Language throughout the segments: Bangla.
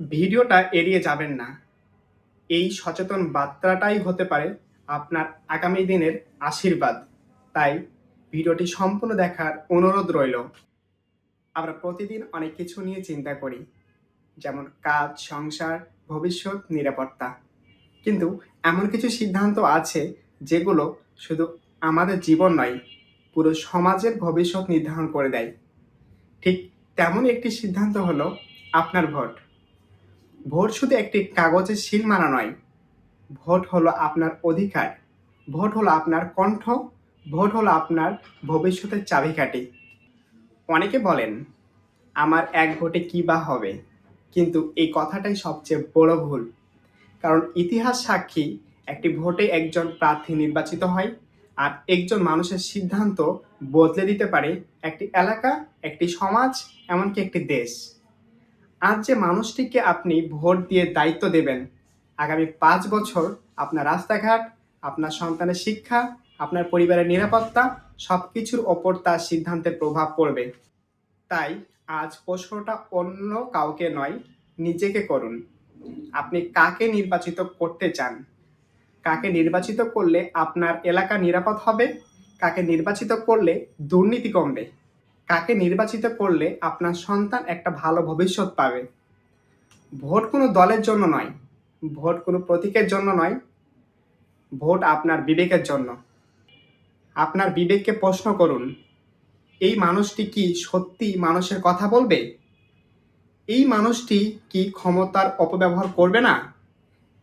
ভিডিওটা এড়িয়ে যাবেন না। এই সচেতন বার্তাটাই হতে পারে আপনার আগামী দিনের আশীর্বাদ। তাই ভিডিওটি সম্পূর্ণ দেখার অনুরোধ রইল। আমরা প্রতিদিন অনেক কিছু নিয়ে চিন্তা করি, যেমন কাজ, সংসার, ভবিষ্যৎ, নিরাপত্তা। কিন্তু এমন কিছু সিদ্ধান্ত আছে যেগুলো শুধু আমাদের জীবন নয়, পুরো সমাজের ভবিষ্যৎ নির্ধারণ করে দেয়। ঠিক তেমন একটি সিদ্ধান্ত হলো আপনার ভোট। ভোট শুধু একটি কাগজের সিল মানা নয়। ভোট হলো আপনার অধিকার। ভোট হলো আপনার কণ্ঠ। ভোট হলো আপনার ভবিষ্যতের চাবিকাঠি। অনেকে বলেন, আমার এক ভোটে কী বা হবে? কিন্তু এই কথাটাই সবচেয়ে বড় ভুল। কারণ ইতিহাস সাক্ষী, একটি ভোটে একজন প্রার্থী নির্বাচিত হয় আর একজন মানুষের সিদ্ধান্ত বদলে দিতে পারে একটি এলাকা, একটি সমাজ, এমনকি একটি দেশ। আজ যে মানুষটিকে আপনি ভোট দিয়ে দায়িত্ব দেবেন, আগামী পাঁচ বছর আপনার রাস্তাঘাট, আপনার সন্তানের শিক্ষা, আপনার পরিবারের নিরাপত্তা সব কিছুর ওপর তার সিদ্ধান্তের প্রভাব পড়বে। তাই আজ প্রশ্নটা অন্য কাউকে নয়, নিজেকে করুন। আপনি কাকে নির্বাচিত করতে চান? কাকে নির্বাচিত করলে আপনার এলাকা নিরাপদ হবে? কাকে নির্বাচিত করলে দুর্নীতি কমবে? কাকে নির্বাচিত করলে আপনার সন্তান একটা ভালো ভবিষ্যৎ পাবে? ভোট কোনো দলের জন্য নয়, ভোট কোনো প্রতীকের জন্য নয়, ভোট আপনার বিবেকের জন্য। আপনার বিবেককে প্রশ্ন করুন, এই মানুষটি কি সত্যি মানুষের কথা বলবে? এই মানুষটি কি ক্ষমতার অপব্যবহার করবে না?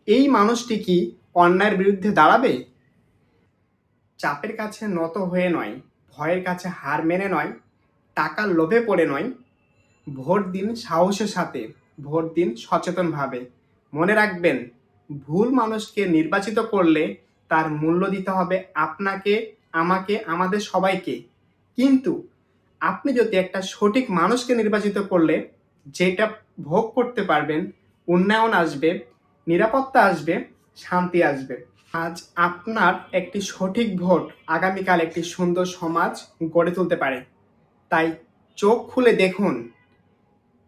এই মানুষটি কি অন্যায়ের বিরুদ্ধে দাঁড়াবে? চাপের কাছে নত হয়ে নয়, ভয়ের কাছে হার মেনে নয় টাকার লোভে পড়ে নয় ভোট দিন সাহসের সাথে ভোট দিন সচেতনভাবে। মনে রাখবেন, ভুল মানুষকে নির্বাচিত করলে তার মূল্য দিতে হবে আপনাকে, আমাকে, আমাদের সবাইকে। কিন্তু আপনি যদি একটা সঠিক মানুষকে নির্বাচিত করলে, যেটা ভোগ করতে পারবেন, উন্নয়ন আসবে, নিরাপত্তা আসবে, শান্তি আসবে। আজ আপনার একটি সঠিক ভোট আগামীকাল একটি সুন্দর সমাজ গড়ে তুলতে পারে। তাই চোখ খুলে দেখুন,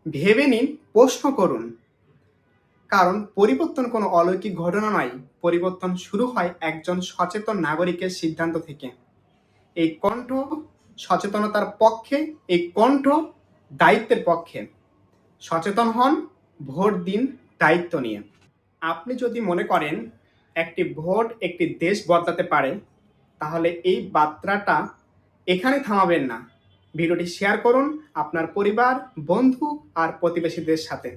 ভেবে নিন, প্রশ্ন করুন। কারণ পরিবর্তন কোনো অলৌকিক ঘটনা নয়, পরিবর্তন শুরু হয় একজন সচেতন নাগরিকের সিদ্ধান্ত থেকে। এই কণ্ঠ সচেতনতার পক্ষে, এই কণ্ঠ দায়িত্বের পক্ষে। সচেতন হন, ভোট দিন দায়িত্ব নিয়ে। আপনি যদি মনে করেন একটি ভোট একটি দেশ বদলাতে পারে, তাহলে এই বার্তাটা এখানে থামাবেন না। ভিডিওটি শেয়ার করুন আপনার পরিবার বন্ধু আর প্রতিবেশীদের সাথে।